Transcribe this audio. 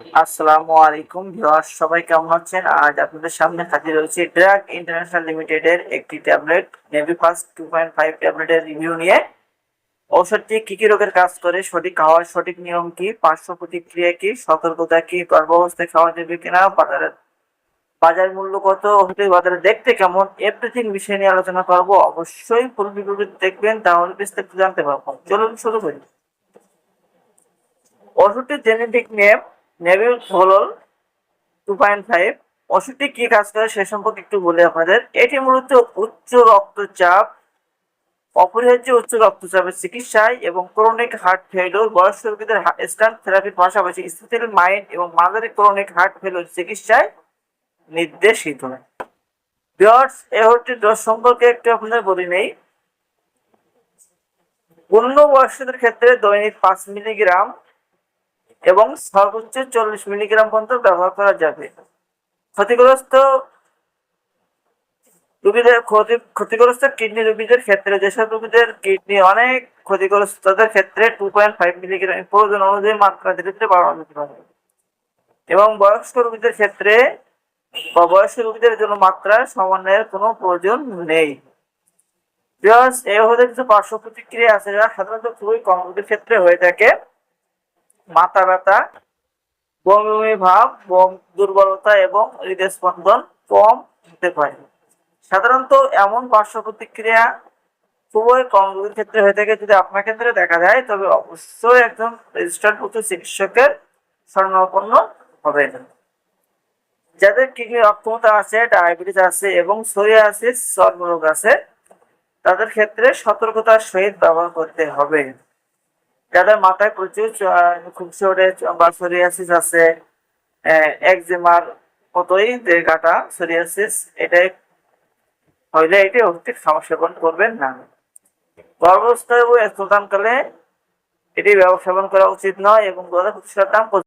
আসসালামু আলাইকুম ভিউয়ার্স, সবাই কেমন আছেন? আজ আপনাদের সামনে হাজির হয়েছে ড্রাগ ইন্টারন্যাশনাল একটি ট্যাবলেট নেভি ফাস্ট টু পয়েন্ট ফাইভ রিভিউ নিয়ে। ঔষধটি কি কি রোগের কাজ করে, সঠিক খাওয়ার সঠিক নিয়ম কি, পার্শ্ব প্রতিক্রিয়া কি, সতর্কতা কি, গর্ভাবস্থায় খাওয়া যাবে কিনা, বাজারে বাজার মূল্য কত ওষুধের বাজারে দেখতে কেমন এভরিথিং বিষয় নিয়ে আলোচনা করব। অবশ্যই ফুল দেখবেন, তাহলে বিস্তারিত জানতে পারব। চলুন শুরু করি। ওষুধটির জেনেটিক নেম নেভিল হলল টু পয়েন্ট ফাইভ ওষুধটি কি কাজ করে সে সম্পর্কে একটু বলি আপনাদের। এটি মূলত উচ্চ রক্তচাপ, অপরিহার্য উচ্চ রক্তচাপের চিকিৎসায় এবং ক্রনিক হার্ট ফেলিওর বয়স্ক রোগীদের স্ট্যান্ড থেরাপির পাশাপাশি স্থিতিশীল মাইন্ড এবং মাদারি ক্রনিক হার্ট ফেলিওর চিকিৎসায় নির্দেশিত। বিয়ার্স ওষুধটির ডোজ সম্পর্কে একটু আপনাদের বলি নেই। পূর্ণ বয়স্কদের ক্ষেত্রে দৈনিক পাঁচ মিলিগ্রাম এবং সর্বোচ্চ চল্লিশ মিলিগ্রাম পর্যন্ত ব্যবহার করা যাবে। ক্ষতিগ্রস্ত রোগীদের ক্ষতি, ক্ষতিগ্রস্ত কিডনি রোগীদের ক্ষেত্রে, যেসব রোগীদের কিডনি অনেক ক্ষতিগ্রস্ত তাদের ক্ষেত্রে টু পয়েন্ট ফাইভ মিলিগ্রাম প্রয়োজন অনুযায়ী মাত্রা ধীরে ধীরে বাড়ানো যেতে পারে এবং বয়স্ক রোগীদের ক্ষেত্রে বা বয়স্ক রোগীদের জন্য মাত্রা সমন্বয়ের কোনো প্রয়োজন নেই। বিকজ এই ওষুধের কিছু পার্শ্ব প্রতিক্রিয়া আছে যা সাধারণত খুবই কম রোগীর ক্ষেত্রে হয়ে থাকে। মাথা ব্যথা বমি ভাব দুর্বলতা এবং হৃদস্পন্দন কম হতে পারে। সাধারণত এমন পার্শ্ব প্রতিক্রিয়া খুবই কম রোগীর ক্ষেত্রে হয়ে থাকে যদি আপনার ক্ষেত্রে দেখা যায়, তবে অবশ্যই একজন রেজিস্টার্ড চিকিৎসকের শরণাপন্ন হবে। যাদের কিডনির অক্ষমতা আছে, ডায়াবেটিস আছে এবং সোরিয়াসিস, চর্মরোগ আছে, তাদের ক্ষেত্রে সতর্কতার সহিত ব্যবহার করতে হবে। যাদের মাথায় প্রচুর খুব সরে বা সোরিয়াসিস আছে। একজিমার মতোই গাটা, সোরিয়াসিস, এটাই হইলে এটি সমস্যাপন সেবন করবেন না। গর্ভস্থ এবং স্থানকালে এটি ব্যবস্থাপন করা উচিত নয় এবং গর্ভ দাম